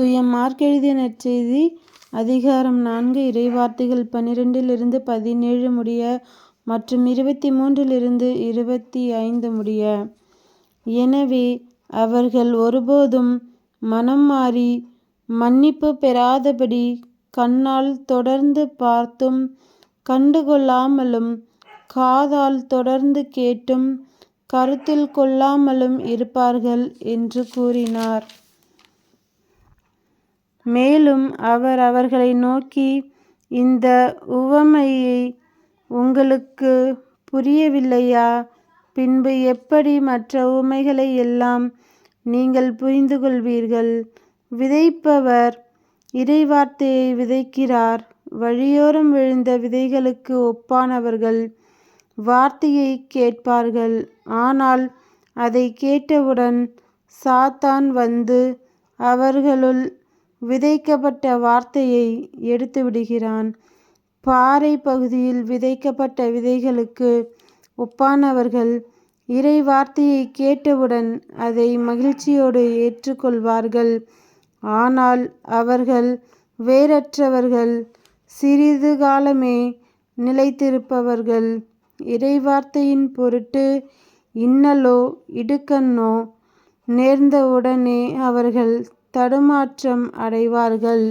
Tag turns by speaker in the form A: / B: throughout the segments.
A: தூய மார்க் எழுதிய நற்செய்தி அதிகாரம் நான்கு இறைவார்த்தைகள் பன்னிரெண்டிலிருந்து பதினேழு முடிய மற்றும் இருபத்தி மூன்றிலிருந்து இருபத்தி ஐந்து முடிய. எனவே அவர்கள் ஒருபோதும் மனம் மாறி மன்னிப்பு பெறாதபடி கண்ணால் தொடர்ந்து பார்த்தும் கண்டுகொள்ளாமலும் காதால் தொடர்ந்து கேட்டும் கருத்தில் கொள்ளாமலும் இருப்பார்கள் என்று கூறினார். மேலும் அவர் அவர்களை நோக்கி இந்த உவமையை உங்களுக்கு புரியவில்லையா? பின்பு எப்படி மற்ற உவமைகளை எல்லாம் நீங்கள் புரிந்து கொள்வீர்கள் விதைப்பவர் இறைவார்த்தையை விதைக்கிறார். வழியோரம் விழுந்த விதைகளுக்கு ஒப்பானவர்கள் வார்த்தையை கேட்பார்கள். ஆனால் அதை கேட்டவுடன் சாத்தான் வந்து அவர்களுள் விதைக்கப்பட்ட வார்த்தையை எடுத்து விடுகிறான். பாறை பகுதியில் விதைக்கப்பட்ட விதைகளுக்கு ஒப்பானவர்கள் இறை வார்த்தையை கேட்டவுடன் அதை மகிழ்ச்சியோடு ஏற்றுக்கொள்வார்கள். ஆனால் அவர்கள் வேறற்றவர்கள். சிறிது காலமே நிலைத்திருப்பவர்கள். இறைவார்த்தையின் பொருட்டு இன்னலோ இடுக்கண்ணோ நேர்ந்தவுடனே அவர்கள் தடுமாற்றம் அடைவார்கள்.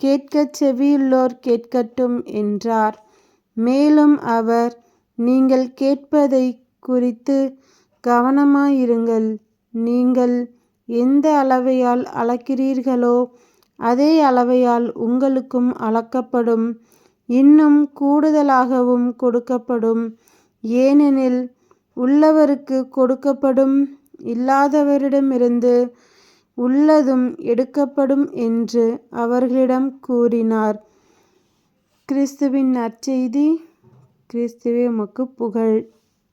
A: கேட்கச் செவியுள்ளோர் கேட்கட்டும் என்றார். மேலும் அவர் நீங்கள் கேட்பதை குறித்து கவனமாயிருங்கள். நீங்கள் எந்த அளவையால் அளக்கிறீர்களோ அதே அளவையால் உங்களுக்கும் அளக்கப்படும். இன்னும் கூடுதலாகவும் கொடுக்கப்படும். ஏனெனில் உள்ளவருக்கு கொடுக்கப்படும் இல்லாதவரிடமிருந்து உள்ளதும் எடுக்கப்படும் என்று அவர்களிடம் கூறினார். கிறிஸ்துவின் நற்செய்தி கிறிஸ்துவே உமக்கு புகழ்.